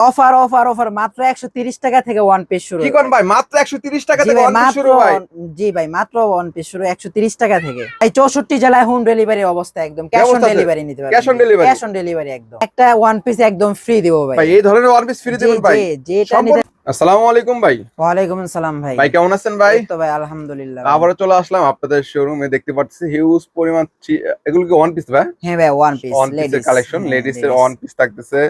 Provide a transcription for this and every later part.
Offer offer offer মাত্র একশো তিরিশ টাকা থেকে ওয়ান পিস শুরু কি কোন ভাই? মাত্র 130 টাকা থেকে শুরু ভাই। জি ভাই মাত্র ওয়ান পিস শুরু একশো তিরিশ টাকা থেকে। এই চৌষট্টি জেলায় হোম ডেলিভারি অবস্থা একদম। ক্যাশ অন ডেলিভারি নিতে পারবেন Cash on delivery? Cash on delivery একদম। একটা ওয়ান পিস একদম ফ্রি দিব ভাই। ভাই এই ধরনের ওয়ান পিস ফ্রি জি, দেবেন ভাই। জি, যেটা নিতে আসসালামু আলাইকুম ভাই। ওয়ালাইকুম আসসালাম ভাই। ভাই কেমন আছেন ভাই? তো ভাই আলহামদুলিল্লাহ। চলে আসলাম আপনাদের শোরুমে দেখতে পাচ্ছি হিউজ পরিমাণ এগুলো কি ওয়ান পিস ভাই? হ্যাঁ ভাই ওয়ান পিস কালেকশন লেডিস এর ওয়ান পিস থাকতেছে।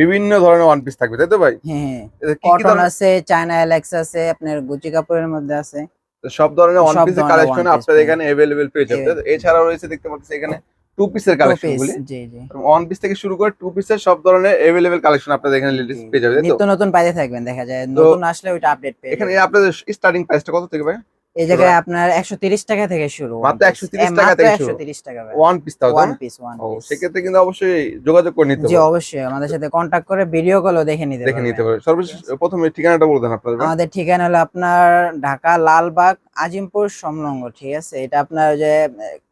বিভিন্ন ধরনের ওয়ান পিস থাকবে তাই তো ভাই হ্যাঁ এটা কি কি কটন ধরনের- আছে চায়না এলেক্স আছে আপনার গুচি কাপড়ের মধ্যে আছে সব ধরনের ওয়ান সব পিসের ধরনের কালেকশন one piece আপনাদের পেয়ে এখানে अवेलेबल পেয়ে যাবেন তাই তো? এছাড়াও রয়েছে দেখতে পাচ্ছি এখানে টু পিসের Two কালেকশন piece, গুলি জি জি ওয়ান পিস থেকে শুরু করে টু পিসের সব ধরনের अवेलेबल কালেকশন আপনাদের এখানে লেডিস জি। পেয়ে যাবে তাই তো নিত্য নতুন পাইতে থাকবেন দেখা যায় তো- নতুন আসলে ওইটা আপডেট পেয়ে এখানে যাবেন। আপনাদের স্টার্টিং প্রাইসটা কত থেকে ভাই এই জায়গায় আপনার একশো তিরিশ টাকা থেকে শুরু মাত্র 130 টাকা থেকে শুরু। টাকা ওয়ান পিস তাও ওয়ান পিস ওয়ান সেক্ষেত্রে কিন্তু অবশ্যই যোগাযোগ করে নিতে জি অবশ্যই। আমাদের সাথে কন্টাক্ট করে ভিডিও কলও দেখে নিতে দেখে নিতে। পারবে। সর্বশেষ প্রথমে ঠিকানাটা বলে দেন আপনাদের আমাদের ঠিকানা হলো আপনার ঢাকা লালবাগ আজিমপুর সমলঙ্গ ঠিক আছে? এটা আপনার ওই যে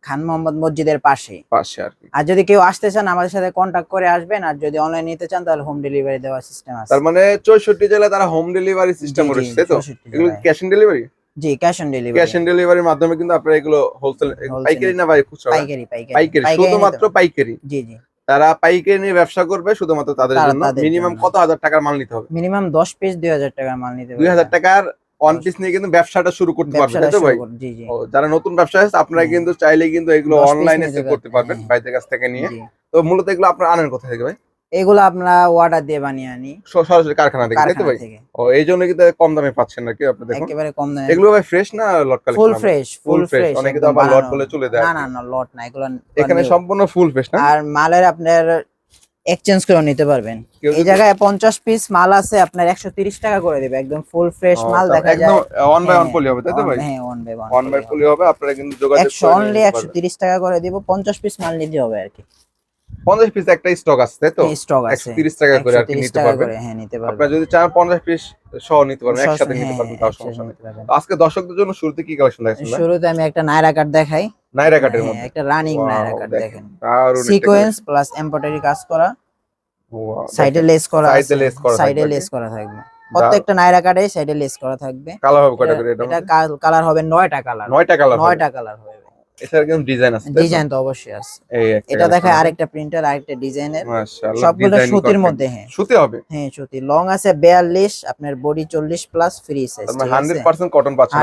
খান মোহাম্মদ মসজিদের পাশেই পাশে আর কি। আর যদি কেউ আসতে চান আমাদের সাথে কন্টাক্ট করে আসবেন। আর যদি অনলাইন নিতে চান তাহলে হোম ডেলিভারি দেওয়ার সিস্টেম আছে। তার মানে চৌষট্টি জেলায় তারা হোম ডেলিভারি সিস্টেম জি, তাই তো? এগুলো cash on delivery G cash on delivery cash on ডেলিভারির মাধ্যমে কিন্তু আপনারা এগুলো হোলসেল পাইকারি না ভাই খুচরা পাইকারি পাইকারি। শুধুমাত্র পাইকারি? জি জি। তারা পাইকারি নিয়ে ব্যবসা করবে শুধুমাত্র তাদের জন্য? মিনিমাম কত হাজার টাকার মাল নিতে হবে? মিনিমাম দশ পিস দুই হাজার টাকার মাল নিতে হাজার পারবেন। টাকার ওয়ান পিস নিয়ে কিন্তু ব্যবসাটা শুরু করতে পারবেন তাই তো ভাই? জি জি। ও, যারা নতুন ব্যবসা আছে আপনারা। কিন্তু চাইলে কিন্তু এগুলো অনলাইনে করতে পারবেন, পারবেন হ্যাঁ। ভাইদের কাছ থেকে নিয়ে। তো মূলত এগুলো আপনারা আনেন কোথা থেকে ভাই? এগুলো আমরা অর্ডার দিয়ে বানিয়ে আনি। সরাসরি কারখানা থেকে তাই তো ভাই? ও এই জন্য কিন্তু কম দামে পাচ্ছেন নাকি আপনি দেখুন? একেবারে কম দামে। এগুলো ভাই ফ্রেশ না lot collection full fresh full fresh অনেকে তো আবার লট বলে চলে দেয় না না না লট না এগুলো এখানে সম্পূর্ণ ফুল ফ্রেশ না? আর মালের আপনার এক্সচেঞ্জ করে নিতে পারবেন। এই জায়গায় পঞ্চাশ পিস মাল আছে আপনার একশো তিরিশ টাকা করে দেবে একদম ফুল ফ্রেশ মাল দেখা একদম যায়। ওয়ান বাই ওয়ান হ্যাঁ, পলি হবে তাই তো ভাই? হ্যাঁ one by one by poly হবে। আপনারা কিন্তু যোগাযোগ একশো করে অনলি নিতে একশো পারবেন। তিরিশ টাকা করে দিব পঞ্চাশ পিস মাল নিতে হবে আর কি। পঞ্চাশ পিস একটা স্টক আছে তাই তো? স্টক আছে। টাকা করে আর নিতে পারবেন। হ্যাঁ নিতে পারবেন। আপনারা যদি চান পঞ্চাশ পিস সহ নিতে পারবেন একসাথে নিতে হ্যাঁ, পারবেন তাও সমস্যা নেই। আজকে দর্শকদের জন্য শুরুতে কি কালেকশন দেখাচ্ছেন শুরুতে আমি একটা নাইরা কাট দেখাই। নাইরা কাটের হ্যাঁ, মধ্যে। একটা রানিং নাইরা কাট দেখেন। সিকোয়েন্স প্লাস এমব্রয়ডারি কাজ করা। সাইডে লেস করা আছে। lace করা সাইডে লেস করা থাকবে। প্রত্যেকটা নাইরা কাটে সাইডে লেস করা থাকবে। কালার হবে কয়টা করে এটা কালার হবে নয়টা কালার নয়টা কালার হবে। নয়টা কালার হবে। এছাড়া কিন্তু ডিজাইন আছে তাই ডিজাইন তো অবশ্যই আছে। এটা আরেকটা প্রিন্টার আরেকটা ডিজাইনের মাশাআল্লাহ সবগুলো সুতির মধ্যে হ্যাঁ। সুতি হবে? হ্যাঁ সুতি। লং আছে বিয়াল্লিশ আপনার বডি চল্লিশ প্লাস ফ্রি সাইজ তার হান্ড্রেড পার্সেন্ট কটন পাচ্ছেন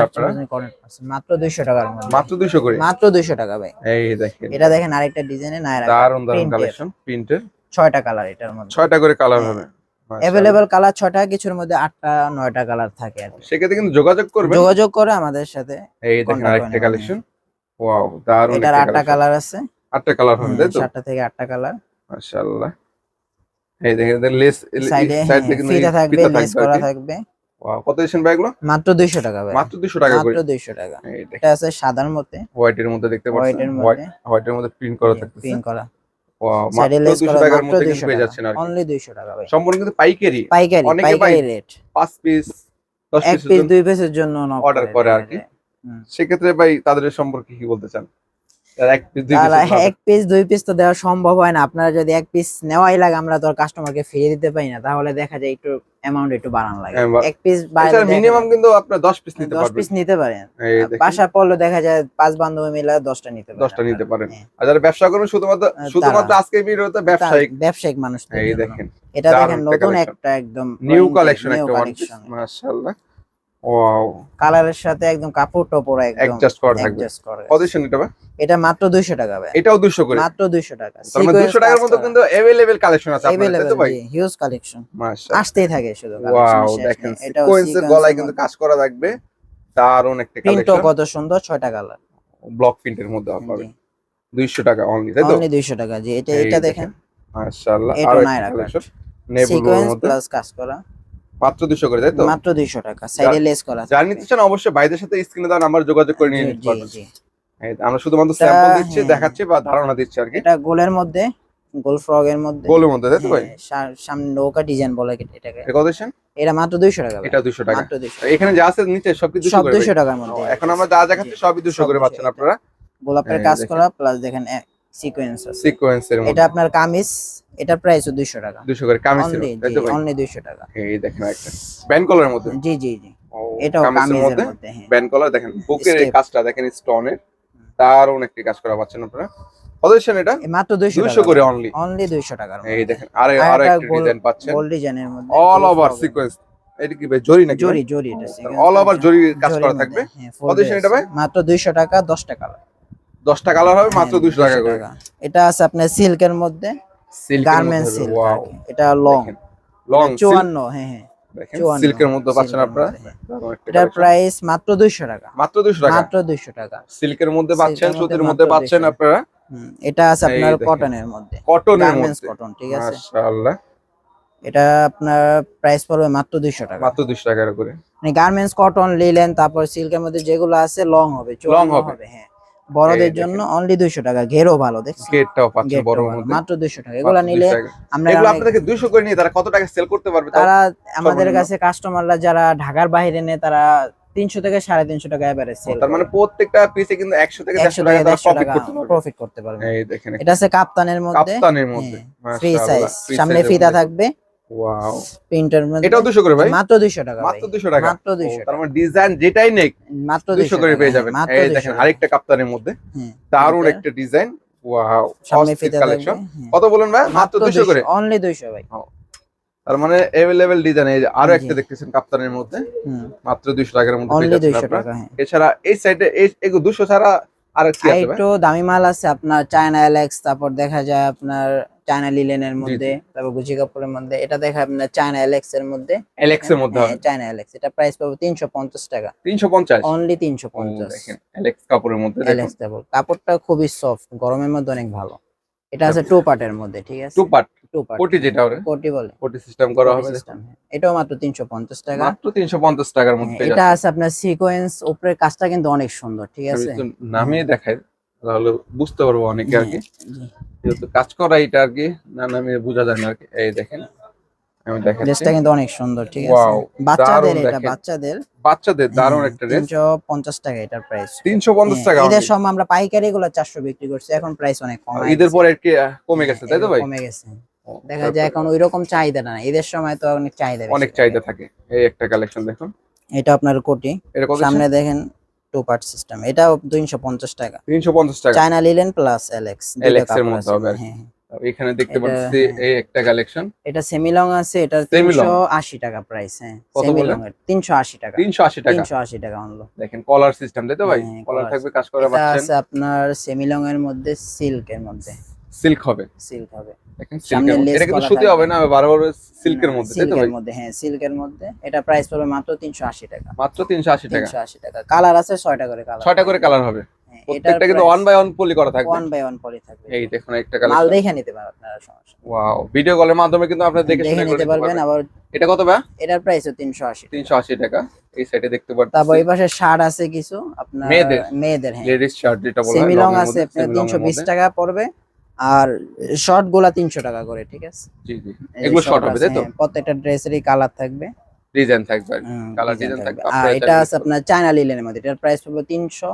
মাত্র দুইশো টাকার মধ্যে। মাত্র দুইশো করে? মাত্র দুইশো টাকা ভাই। এই দেখেন। এটা দেখেন আরেকটা দারুণ দারুণ কালেকশন প্রিন্টের কালার এটার মধ্যে। করে কালার। হবে। মাশাআল্লাহ। অ্যাভেলেবেল কালার ছয়টা কিছুর মধ্যে আটটা নয়টা কালার থাকে আর সেক্ষেত্রে কিন্তু যোগাযোগ করবেন। যোগাযোগ করে আমাদের সাথে এই দেখেন আরেকটা কালেকশন ওয়াও দারুণ এটার আটটা কালার আছে। আটটা কালার হবে তাই তো? সাতটা থেকে আটটা কালার মাশাআল্লাহ। এই দেখেন লেস সাইডে থেকে ফিতা থাকবে লেস করা থাকবে। Wow, কত দিয়েছেন ভাই এগুলো? মাত্র দুইশো টাকা ভাই। মাত্র 200 টাকা মাত্র দুইশো টাকা। এটা আছে সাদার মধ্যে। হোয়াইটের মধ্যে দেখতে পাচ্ছেন? মধ্যে। হোয়াইট হোয়াইটের মধ্যে প্রিন্ট করা থাকতেছে। প্রিন্ট করা। ওয়াও মাত্র লেস 200 টাকার মধ্যে কিন্তু পেয়ে যাচ্ছেন আর অনলি দুইশো টাকা ভাই। সম্পূর্ণ কিন্তু পাইকারি। পাইকারি পাইকারি রেট 5 পিস 10 পিস দুই পিসের জন্য order করে আর কি। সেক্ষেত্রে ভাই তাদের সম্পর্কে কি বলতে চান? এক পিস দুই পিস তো দেওয়া সম্ভব হয় না। আপনারা যদি এক পিস নেওয়াই লাগে আমরা তো কাস্টমারকে ফিরিয়ে দিতে পারি না। তাহলে দেখা যায় একটু অ্যামাউন্ট একটু বাড়ানো লাগে। হ্যাঁ, এক পিস মিনিমাম কিন্তু আপনার 10 পিস নিতে পিস নিতে পারেন। বাসা পড়লে দেখা যায় পাঁচ বান্ধবী মিলে দশটা নিতে পারেন 10টা নিতে পারেন। হ্যাঁ। আর যারা ব্যবসা শুধুমাত্র শুধুমাত্র আজকের ভিডিওতে ব্যবসায়িক ব্যবসায়িক মানুষ এই দেখেন। এটা দেখেন নতুন একটা একদম নিউ কালেকশন একটা ওয়ান পিস কালেকশন মাশাআল্লাহ। ওয়াও কালারের সাথে একদম কাপড় টপর একদম অ্যাডজাস্ট করা থাকবে adjust করা কত দিচ্ছেন এটা ভাই এটা মাত্র 200 টাকা ভাই এটাও 200 করে মাত্র 200 টাকা তার মানে 200 টাকার মধ্যে কিন্তু अवेलेबल কালেকশন আছে আপনাদের তাই তো ভাই হিউজ কালেকশন মাশাআল্লাহ আসতেই থাকে শুধু ওয়াও দেখেন সিকোয়েন্সের গলায় কিন্তু কাজ করা থাকবে দারুন একটা প্রিন্টও কালেকশন কত সুন্দর ছয়টা কালার ব্লক প্রিন্টের মধ্যে পাবেন 200 টাকা অনলি তাই তো অনলি 200 টাকা জি এটা এই এটা দেখেন। দেখেন মাশাআল্লাহ এটা আর নাইরা কালেকশন কাট নেবুলোর সিকোয়েন্স মধ্যে প্লাস কাজ করা মাত্র 200 করে তাই তো? মাত্র 200 টাকা সাইডে লেস করা যারা নিতে চান অবশ্যই ভাইদের সাথে স্ক্রিনে দেওয়া নাম্বার যোগাযোগ করে নিয়ে নিতে পারবেন। আমরা শুধুমাত্র স্যাম্পল দিচ্ছি হ্যাঁ। দেখাচ্ছি বা ধারণা দিচ্ছি আর কি। এটা গোলের মধ্যে গোল ফ্রগের মধ্যে। গোলের মধ্যে তাই তো ভাই? হ্যাঁ, সামনে নৌকা ডিজাইন বলে এটাকে। এটা কত এটা মাত্র 200 টাকা এটা 200 টাকা। মাত্র 200 এখানে যা আছে নিচে সব করে? 200 ভাই। টাকার মধ্যে। এখন আমরা যা দেখাচ্ছি সবই 200 সব করে পাচ্ছেন আপনারা। গোলাপের কাজ করা প্লাস দেখেন সিকোয়েন্সের এটা আপনার কামিজ এটা প্রাইস টাকা। করে অনলি এই দেখেন একটা ব্যান্ড কলারের মধ্যে? জি জি জি। এটাও কামিজের কামিজের মধ্যে? মধ্যে ব্যান্ড কলার দেখেন বুকের এই Step. কাজটা দেখেন স্টোনের দারুণ একটি কাজ করা পাচ্ছেন আপনারা। কত এটা? মাত্র দুইশো দুইশো করে অনলি অনলি দুইশো টাকার এই দেখেন আরে আর একটা একটা ডিজাইন পাচ্ছেন। গোল্ড ডিজাইনের মধ্যে। অল ওভার সিকোয়েন্স এটা কি ভাই জরি নাকি জরি জরি এটা অল ওভার জরি কাজ করা থাকবে? হ্যাঁ, কত এটা ভাই? মাত্র দুইশো টাকা দশ টাকা। দশটা কালার হবে মাত্র হ্যাঁ, দুশো টাকা করে। এটা আছে আপনার সিল্কের মধ্যে গার্মেন্টস সিল্ক এটা লং লং চুয়ান্ন হ্যাঁ হ্যাঁ সিল্কের মধ্যে পাচ্ছেন আপনারা? মধ্যে। দারুণ একটা এটার প্রাইস মাত্র টাকা। মাত্র দুশো টাকা? মাত্র দুইশো টাকা। সিল্কের মধ্যে পাচ্ছেন সুতির মধ্যে পাচ্ছেন আপনারা? এটা আছে আপনার কটনের মধ্যে। কটনের গার্মেন্টস মধ্যে। কটন ঠিক আছে? মাশাআল্লাহ। এটা আপনার প্রাইস পড়বে মাত্র দুইশো টাকা। মাত্র দুশো টাকা করে। মানে গার্মেন্টস কটন লিলেন তারপর সিল্কের মধ্যে যেগুলো আছে লং হবে হবে। হবে হ্যাঁ। বড়দের জন্য অনলি দুইশো টাকা ঘেরও ভালো দেখছেন? গেটটাও পাচ্ছেন বড় মধ্যে। মাত্র দুইশো টাকা। এগুলো নিলে আমরা এগুলো আপনাদেরকে দুশো করে নিয়ে তারা কত টাকা সেল করতে পারবে? তারা আমাদের সর্বনিম্ন? কাছে কাস্টমাররা যারা ঢাকার বাইরে নেয় তারা তিনশো থেকে সাড়ে তিনশো টাকা এভারেজ সেল তার মানে প্রত্যেকটা পিসে কিন্তু একশো থেকে একশো টাকা তারা প্রফিট করতে পারবে। প্রফিট করতে পারবে। এই দেখেন এটা আছে কাপ্তানের মধ্যে। কাপ্তানের মধ্যে। ফ্রি সাইজ সামনে size ফিতা থাকবে। ওয়াও প্রিন্টের মধ্যে এটাও দুশো করে ভাই? মাত্র দুইশো টাকা মাত্র ভাই। দুশো টাকা? মাত্র দুইশো ও, তার মানে ডিজাইন যেটাই নেই মাত্র দুশো করে পেয়ে যাবেন। এই দেখেন আরেকটা কাপ্তানের মধ্যে। দারুণ একটা ডিজাইন ওয়াও সামনে ফিতা কালেকশন। কত বলেন ভাই? মাত্র দুশো করে? অনলি দুইশো ভাই। তার মানে এভেলেবেল ডিজাইন এই আরও একটা দেখতেছেন কাপ্তানের মধ্যে। মাত্র দুশো টাকার মধ্যে অনলি যাচ্ছেন দুইশো আপনারা। টাকা হ্যাঁ। এছাড়া এই সাইডে এই এগুলো দুশো ছাড়া আর কি আছে ভাই? একটু দামি মাল আছে আপনার চায়না এলেক্স তারপর দেখা যায় আপনার চায়না লিলেনের মধ্যে তারপর গুচি কাপড়ের মধ্যে এটা দেখা আপনার চায়না এলেক্স এর মধ্যে। এলেক্স এর মধ্যে হ্যাঁ, চায়না এলেক্স এটা প্রাইস পাবো তিনশো পঞ্চাশ টাকা। তিনশো পঞ্চাশ? অনলি তিনশো পঞ্চাশ। দেখেন এলেক্স কাপড়ের মধ্যে দেখুন। এলেক্স কাপড় কাপড়টা খুবই সফট গরমের মধ্যে অনেক ভালো। এটা আছে টু পার্টের মধ্যে ঠিক আছে? টু পার্ট টু পার্ট কোটি যেটা হবে কোটি বলে। কোটি সিস্টেম করা হবে হ্যাঁ। এটাও মাত্র তিনশো পঞ্চাশ টাকা। মাত্র তিনশো পঞ্চাশ টাকার মধ্যে হ্যাঁ, এটা আছে আপনার সিকোয়েন্স উপরের কাজটা কিন্তু অনেক সুন্দর ঠিক আছে? নামিয়ে দেখাই তাহলে বুঝতে পারব অনেকে আর কি। হ্যাঁ। যেহেতু কাজ করা এটা আর কি না নামিয়ে বোঝা যায় না আর কি। এই দেখেন আমি দেখাচ্ছি। ড্রেসটা কিন্তু অনেক সুন্দর ঠিক আছে? বাচ্চাদের এটা বাচ্চাদের। বাচ্চাদের দারুণ একটা ড্রেস। তিনশো পঞ্চাশ টাকা এটার প্রাইস তিনশো পঞ্চাশ টাকা ঈদের। সময় আমরা পাইকারি গুলো চারশো বিক্রি করছি এখন প্রাইস অনেক কম। হয়ে ঈদের। পরে কি কমে গেছে তাই তো ভাই? কমে গেছে। দেখা যায় এখন ওই রকম চাহিদাটা না ঈদের সময় তো অনেক চাহিদা অনেক। চাহিদা থাকে। এই একটা কালেকশন দেখুন। এটা আপনার কোটি। সামনে দেখেন টু পার্ট সিস্টেম দুইশো পঞ্চাশ টাকা। তিনশো পঞ্চাশ টাকা। China linen plus LX LX এর মধ্যে হবে হ্যাঁ কি। এখানে দেখতে পাচ্ছি হ্যাঁ। এই একটা কালেকশন এটা সেমি লং আছে এটা Semi long? তিনশো আশি টাকা প্রাইস হ্যাঁ। সেমি লং এর তিনশো আশি টাকা। তিনশো আশি টাকা। তিনশো আশি টাকা অনলো দেখেন কলার সিস্টেম তাই তো ভাই? হ্যাঁ, কলার থাকবে কাজ করে এটা পাচ্ছেন। আছে আপনার সেমি লং এর মধ্যে সিল্ক এর মধ্যে। সিল্ক হবে। সিল্ক হবে। এটা কিন্তু সুতি হবে না সিল্কের মধ্যে সিল্কের হ্যাঁ সিল্কের মধ্যে। এটা প্রাইস পড়বে মাত্র তিনশো আশি টাকা। মাত্র টাকা। কালার আছে করে কালার করে কালার হবে। প্রত্যেকটা কিন্তু ওয়ান বাই ওয়ান পলি করা থাকবে। ওয়ান বাই ওয়ান পলি থাকবে। এই দেখুন একটা মাল দেখে নিতে পারেন আপনারা সমস্যা ওয়াও ভিডিও কলের মাধ্যমে কিন্তু আপনারা দেখে শুনে নিতে পারবেন আবার এটা কত এটার টাকা। এই সাইডে দেখতে তারপর এই পাশে শার্ট আছে কিছু আপনার মেয়েদের? মেয়েদের হ্যাঁ। লেডিস শার্ট যেটা বলা হয় সেমি লং আছে আপনার semi long তিনশো এর বিশ মধ্যে। টাকা পড়বে। আর শর্ট গোলা তিনশো টাকা করে ঠিক আছে? জি জি। এগুলো শর্ট হবে তাই তো? হ্যাঁ, প্রত্যেকটা ড্রেসেরই কালার থাকবে। ডিজাইন থাকবে কালার design থাকবে, আর এটা আছে আপনার চায়না লিলেনের মধ্যে এটার প্রাইস হবে 300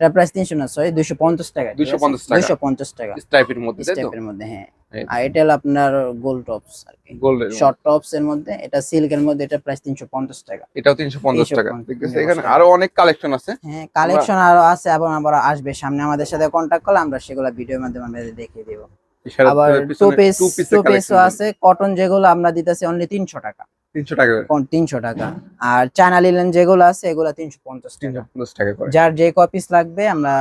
এটার প্রাইস তিনশো না সরি দুইশো পঞ্চাশ টাকা 250 টাকা। দুইশো পঞ্চাশ টাকা। স্ট্রাইপের মধ্যে তাই তো? স্ট্রাইপের মধ্যে হ্যাঁ। আর এটা হলো আপনার গোল টপস আর কি গোল্ডের শর্ট টপস এর মধ্যে এটা সিল্কের মধ্যে এটা প্রাইস তিনশো পঞ্চাশ টাকা। এটাও তিনশো পঞ্চাশ টাকা। 350 দেখতেছি টাকা। এখানে আরও অনেক কালেকশন আছে। হ্যাঁ কালেকশন আরও আছে এবং আবার আসবে। সামনে আমাদের সাথে কন্টাক্ট করলে আমরা সেগুলো ভিডিওর মাধ্যমে আমাদের দেখিয়ে দিব। আবার টু পিস টু পিসও আছে। কটন যেগুলো আমরা দিতেছি অনলি তিনশো টাকা। তিনশো টাকা করে। তিনশো টাকা। আর চায়না লিলেন যেগুলো আছে এগুলো তিনশো পঞ্চাশ টাকা। করে। যার যে কপিস লাগবে আমরা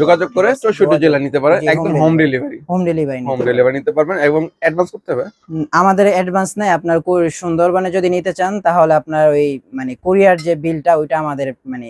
যোগাযোগ করে চৌষট্টি জেলা নিতে পারে একদম home delivery home delivery home delivery নিতে পারবেন এবং অ্যাডভান্স করতে হবে। আমাদের অ্যাডভান্স নেই আপনার সুন্দরবনে যদি নিতে চান তাহলে আপনার ওই মানে কোরিয়ার যে বিলটা ওইটা আমাদের মানে।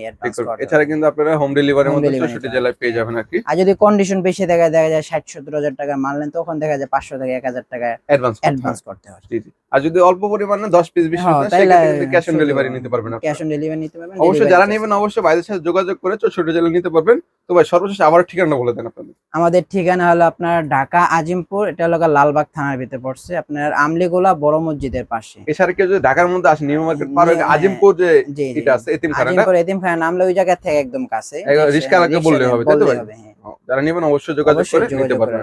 এছাড়া কিন্তু আপনারা হোম ডেলিভারির মধ্যে চৌষট্টি জেলায় পেয়ে যাবেন আর কি। আর যদি কন্ডিশন বেশি দেখা যায় দেখা যায় ষাট সত্তর হাজার টাকা মাল নেন তখন দেখা যায় পাঁচশো থেকে এক হাজার টাকা অ্যাডভান্স অ্যাডভান্স করতে হয়। জি জি। আর যদি অল্প পরিমাণে দশ পিস বিশ হ্যাঁ, পিস তাইলে ক্যাশ অন শুধু ডেলিভারি নিতে পারবেন ক্যাশ অন ডেলিভারি নিতে পারবেন অবশ্যই যারা নেবেন অবশ্যই ভাইদের সাথে যোগাযোগ করে জেলা নিতে পারবেন। তো ভাই সর্বশেষ আবার ঠিকানা বলে দেন আপনাদের। আমাদের ঠিকানা হলো আপনার ঢাকা আজিমপুর এটা হলো লালবাগ থানার ভিতরে পড়ছে আপনার আমলিগোলা বড় মসজিদের পাশে। এছাড়া কেউ যদি ঢাকার মধ্যে আসে নিউ মার্কেট পার হয়ে আজিমপুর যে এটা আছে এতিমখানাটা। আজিমপুর এতিমখানা নামলে ওই জায়গা থেকে একদম কাছে। একদম রিস্কাওয়ালাকে বললেই হবে, তাই তো ভাই? হ্যাঁ। যারা নেবেন অবশ্যই যোগাযোগ করে নিতে পারবেন।